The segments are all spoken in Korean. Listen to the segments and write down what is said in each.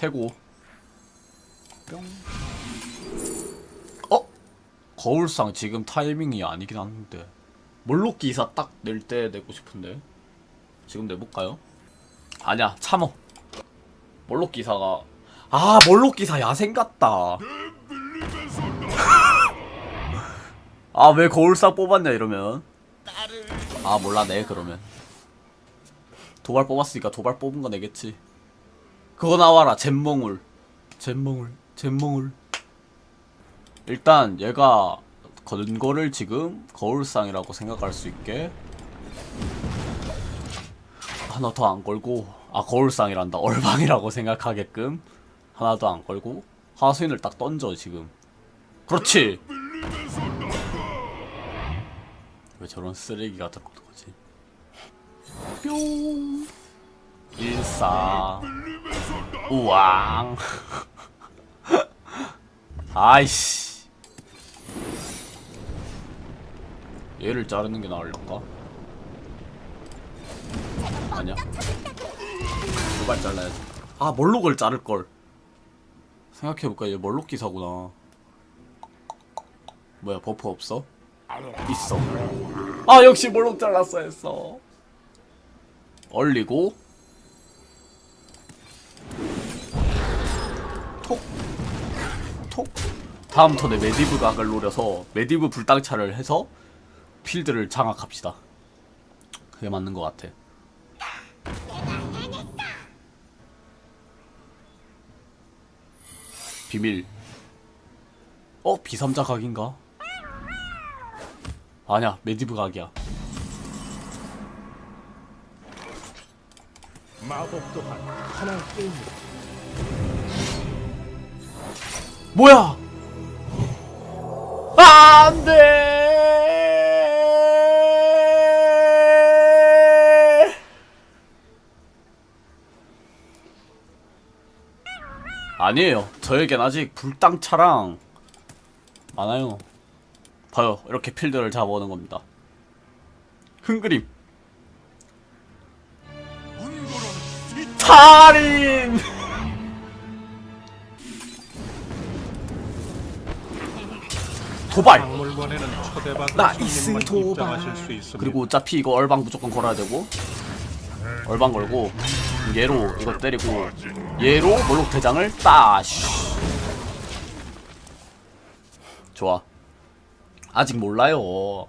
태고. 뿅. 어? 거울상 지금 타이밍이 아니긴 한데. 몰록 기사 딱 낼 때 내고 싶은데. 지금 내볼까요? 아니야 참어. 몰록 기사가. 아 몰록 기사 야생 같다. 아 왜 거울상 뽑았냐 이러면? 아 몰라 내 그러면. 도발 뽑았으니까 도발 뽑은 거 내겠지 그거 나와라 잼몽울. 잼몽울 잼몽울. 일단 얘가 거는 거를 지금 거울상이라고 생각할 수 있게 하나 더 안 걸고 아 거울상이란다. 얼방이라고 생각하게끔 하나 더 안 걸고 하수인을 딱 던져 지금. 그렇지! 왜 저런 쓰레기가 들어오는 거지? 뿅. 일사 우왕. 아이씨. 얘를 자르는 게 나을까? 아니야. 두발 잘라야지. 아 멀록을 자를걸. 생각해볼까? 얘 멀록 기사구나. 뭐야 버프 없어? 있어. 아 역시 멀록 잘랐어 했어. 얼리고 다음 턴에 메디브 각을 노려서 메디브 불당차를 해서 필드를 장악합시다. 그게 맞는 것 같아. 비밀. 어 비삼자 각인가? 아니야 메디브 각이야. 마법 또한 하나의 게임이다. 뭐야? 아, 안 돼! 아니에요. 저에겐 아직 불당차랑 많아요. 봐요. 이렇게 필드를 잡아오는 겁니다. 흥그림. 살인! 도발! 나이스 도발. 그리고 어차피 이거 얼방 무조건 걸어야 되고 얼방 걸고 얘로 이거 때리고 얘로 몰록 대장을 따쉬 좋아. 아직 몰라요.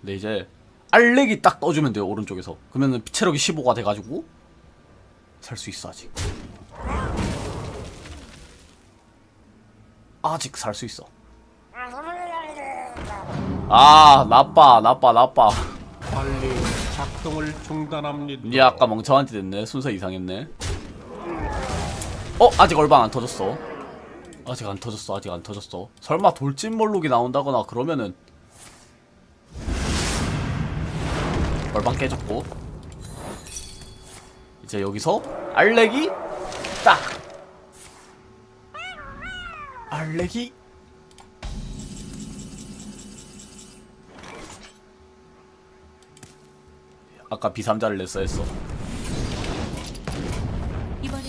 근데 이제 알렉이 딱 떠주면 돼요 오른쪽에서. 그러면은 체력이 15가 돼가지고 살 수 있어 아직. 아직 살 수 있어 아 나빠 나빠 나빠. 빨리 작동을 중단합니다. 니 아까 멍청한테 됐네. 순서 이상했네. 어 아직 얼방 안 터졌어. 아직 안 터졌어 아직 안 터졌어. 설마 돌진 몰록이 나온다거나 그러면은 얼방 깨졌고. 이제 여기서 알렉이 딱! 알렉이 아까 비삼자를 냈어 했어. 이번엔